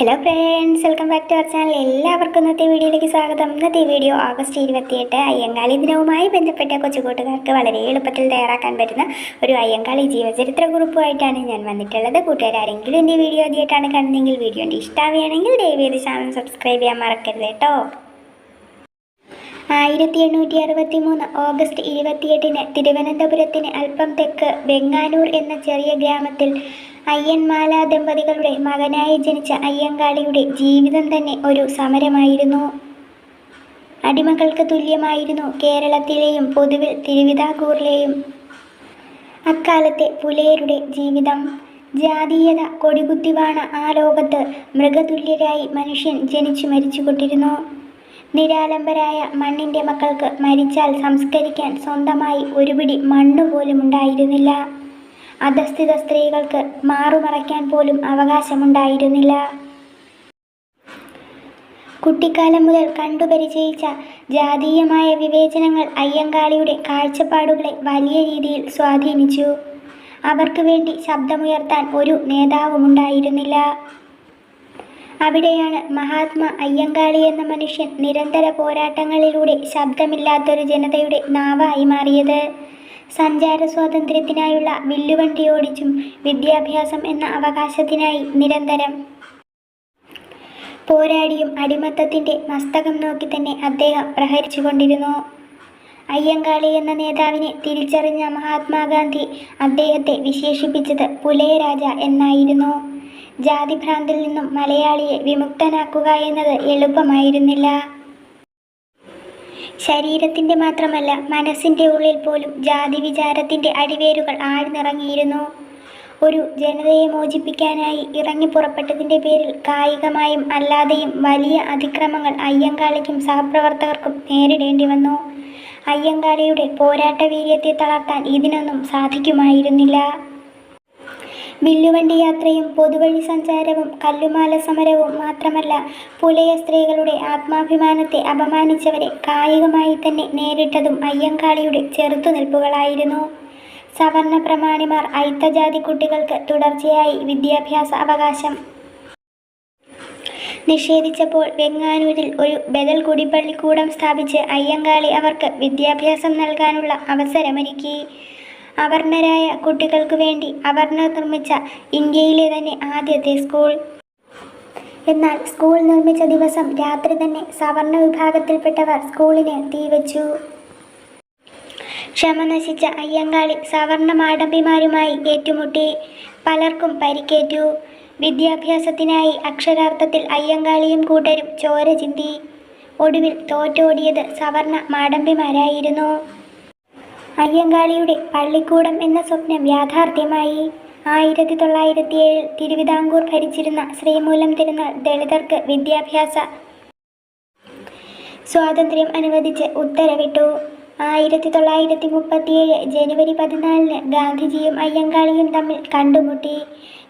Hello friends welcome back to our channel എല്ലാവർക്കും ഇന്നത്തെ വീഡിയോയിലേക്ക് സ്വാഗതം. ഇന്നത്തെ വീഡിയോ ആഗസ്റ്റ് ഇരുപത്തിയെട്ട്. അയ്യങ്കാളി ദിനവുമായി ബന്ധപ്പെട്ട കൊച്ചുകൂട്ടുകാർക്ക് വളരെ എളുപ്പത്തിൽ തയ്യാറാക്കാൻ പറ്റുന്ന ഒരു അയ്യങ്കാളി ജീവചരിത്ര കുറിപ്പുമായിട്ടാണ് ഞാൻ വന്നിട്ടുള്ളത്. കൂട്ടുകാരെങ്കിലും എന്റെ വീഡിയോ ആദ്യമായിട്ടാണ് കാണുന്നതെങ്കിൽ വീഡിയോ എന്റെ ഇഷ്ടമാവുകയാണെങ്കിൽ ദയവേത് ചാനൽ സബ്സ്ക്രൈബ് ചെയ്യാൻ മറക്കരുത് കേട്ടോ. ആയിരത്തി എണ്ണൂറ്റി അറുപത്തി മൂന്ന് ഓഗസ്റ്റ് ഇരുപത്തിയെട്ടിന് തിരുവനന്തപുരത്തിന് അല്പം തെക്ക് ബെങ്ങാനൂർ എന്ന ചെറിയ ഗ്രാമത്തിൽ അയ്യൻമാല ദമ്പതികളുടെ മകനായി ജനിച്ച അയ്യങ്കാളിയുടെ ജീവിതം തന്നെ ഒരു സമരമായിരുന്നു. അടിമകൾക്ക് തുല്യമായിരുന്നു കേരളത്തിലെയും പൊതുവിൽ തിരുവിതാംകൂറിലെയും. അക്കാലത്തെ പുലയരുടെ ജീവിതം. ജാതീയത കൊടികുത്തിവാണ ആ ലോകത്ത് മൃഗതുല്യരായി മനുഷ്യൻ ജനിച്ചു മരിച്ചുകൊണ്ടിരുന്നു. നിരാലംബരായ മണ്ണിന്റെ മക്കൾക്ക് മരിച്ചാൽ സംസ്കരിക്കാൻ സ്വന്തമായി ഒരുപിടി മണ്ണുപോലും ഉണ്ടായിരുന്നില്ല അധസ്ഥിത സ്ത്രീകൾക്ക് മാറുമറയ്ക്കാൻ പോലും അവകാശമുണ്ടായിരുന്നില്ല. കുട്ടിക്കാലം മുതൽ കണ്ടുപരിചയിച്ച ജാതീയമായ വിവേചനങ്ങൾ അയ്യങ്കാളിയുടെ കാഴ്ചപ്പാടുകളെ വലിയ രീതിയിൽ സ്വാധീനിച്ചു. അവർക്ക് വേണ്ടി ശബ്ദമുയർത്താൻ ഒരു നേതാവുമുണ്ടായിരുന്നില്ല. അവിടെയാണ് മഹാത്മാ അയ്യങ്കാളി എന്ന മനുഷ്യൻ നിരന്തര പോരാട്ടങ്ങളിലൂടെ ശബ്ദമില്ലാത്തൊരു ജനതയുടെ നാവായി മാറിയത്. സഞ്ചാര സ്വാതന്ത്ര്യത്തിനായുള്ള വില്ലുവണ്ടി ഓടിച്ചും വിദ്യാഭ്യാസം എന്ന അവകാശത്തിനായി നിരന്തരം പോരാടിയും അടിമത്തത്തിന്റെ മസ്തകം നോക്കി തന്നെ അദ്ദേഹം പ്രഹരിച്ചുകൊണ്ടിരുന്നു. അയ്യങ്കാളി എന്ന നേതാവിനെ തിരിച്ചറിഞ്ഞ മഹാത്മാഗാന്ധി അദ്ദേഹത്തെ വിശേഷിപ്പിച്ചത് പുലയരാജ എന്നായിരുന്നു. ജാതിഭ്രാന്തിൽ നിന്നും മലയാളിയെ വിമുക്തനാക്കുക എന്നത് എളുപ്പമായിരുന്നില്ല. ശരീരത്തിന്റെ മാത്രമല്ല മനസ്സിന്റെ ഉള്ളിൽ പോലും ജാതി വിചാരത്തിന്റെ അടിവേരുകൾ ആഴ്ന്നിറങ്ങിയിരുന്നു. ഒരു ജനതയെ മോചിപ്പിക്കാനായി ഇറങ്ങി പുറപ്പെട്ടതിന്റെ പേരിൽ കായികമായും അല്ലാതെയും വലിയ അതിക്രമങ്ങൾ അയ്യങ്കാളിക്കും സഹപ്രവർത്തകർക്കും നേരിടേണ്ടി വന്നു. അയ്യങ്കാളിയുടെ പോരാട്ട വീര്യത്തെ തളർത്താൻ ഇതിനൊന്നും സാധിക്കുമായിരുന്നില്ല. വില്ലുവണ്ടി യാത്രയും പൊതുവഴി സഞ്ചാരവും കല്ലുമാല സമരവും മാത്രമല്ല പുലയ സ്ത്രീകളുടെ ആത്മാഭിമാനത്തെ അപമാനിച്ചവരെ കായികമായി തന്നെ നേരിട്ടതും അയ്യങ്കാളിയുടെ ചെറുത്തുനിൽപ്പുകളായിരുന്നു. സവർണ പ്രമാണിമാർ അയിത്തജാതി കുട്ടികൾക്ക് തുടർച്ചയായി വിദ്യാഭ്യാസ അവകാശം. നിഷേധിച്ചപ്പോൾ വെങ്ങാനൂരിൽ ഒരു ബദൽ കുടിപ്പള്ളിക്കൂടം സ്ഥാപിച്ച് അയ്യങ്കാളി അവർക്ക് വിദ്യാഭ്യാസം നൽകാനുള്ള അവസരമൊരുക്കി. അവർണരായ കുട്ടികൾക്ക് വേണ്ടി അവർണർ നിർമ്മിച്ച ഇന്ത്യയിലെ തന്നെ ആദ്യത്തെ സ്കൂൾ. എന്നാൽ സ്കൂൾ നിർമ്മിച്ച ദിവസം രാത്രി തന്നെ സവർണ വിഭാഗത്തിൽപ്പെട്ടവർ സ്കൂളിന് തീവച്ചു ക്ഷമ നശിച്ച അയ്യങ്കാളി സവർണ മാടമ്പിമാരുമായി ഏറ്റുമുട്ടി. പലർക്കും പരിക്കേറ്റു. വിദ്യാഭ്യാസത്തിനായി അക്ഷരാർത്ഥത്തിൽ അയ്യങ്കാളിയും കൂട്ടരും ചോര ചിന്തി. ഒടുവിൽ തോറ്റോടിയത് സവർണ മാടമ്പിമാരായിരുന്നു. അയ്യങ്കാളിയുടെ പള്ളിക്കൂടം എന്ന സ്വപ്നം യാഥാർത്ഥ്യമായി. ആയിരത്തി തൊള്ളായിരത്തി ഏഴിൽ തിരുവിതാംകൂർ ഭരിച്ചിരുന്ന ശ്രീമൂലം തിരുനാൾ ദളിതർക്ക് വിദ്യാഭ്യാസ സ്വാതന്ത്ര്യം അനുവദിച്ച് ഉത്തരവിട്ടു. ആയിരത്തി തൊള്ളായിരത്തി മുപ്പത്തിയേഴ് ജനുവരി പതിനാലിന് ഗാന്ധിജിയും അയ്യങ്കാളിയും തമ്മിൽ കണ്ടുമുട്ടി.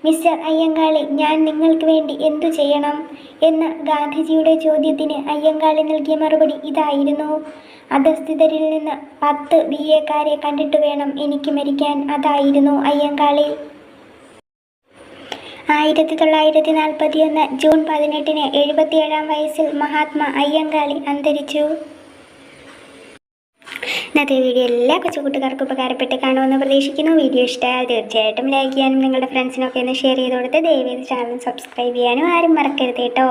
മിസ്റ്റർ അയ്യങ്കാളി ഞാൻ നിങ്ങൾക്ക് വേണ്ടി എന്തു ചെയ്യണം? എന്ന ഗാന്ധിജിയുടെ ചോദ്യത്തിന് അയ്യങ്കാളി നൽകിയ മറുപടി ഇതായിരുന്നു. അധസ്ഥിതരിൽ നിന്ന് പത്ത് ബി എക്കാരെ കണ്ടിട്ട് വേണം എനിക്ക് മരിക്കാൻ. അതായിരുന്നു അയ്യങ്കാളി. ആയിരത്തി തൊള്ളായിരത്തി നാൽപ്പത്തിയൊന്ന് ജൂൺ പതിനെട്ടിന് എഴുപത്തിയേഴാം വയസ്സിൽ മഹാത്മാ അയ്യങ്കാളി അന്തരിച്ചു. ഇന്നത്തെ വീഡിയോ എല്ലാ കൊച്ചുകൂട്ടുകാർക്കും ഉപകാരപ്പെട്ട് കാണുമെന്ന് പ്രതീക്ഷിക്കുന്നു. വീഡിയോ ഇഷ്ടമായാൽ തീർച്ചയായിട്ടും ലൈക്ക് ചെയ്യാനും നിങ്ങളുടെ ഫ്രണ്ട്സിനൊക്കെ ഒന്ന് ഷെയർ ചെയ്ത് കൊടുത്ത് ദയവേത് ചാനൽ സബ്സ്ക്രൈബ് ചെയ്യാനും ആരും മറക്കരുത് കേട്ടോ.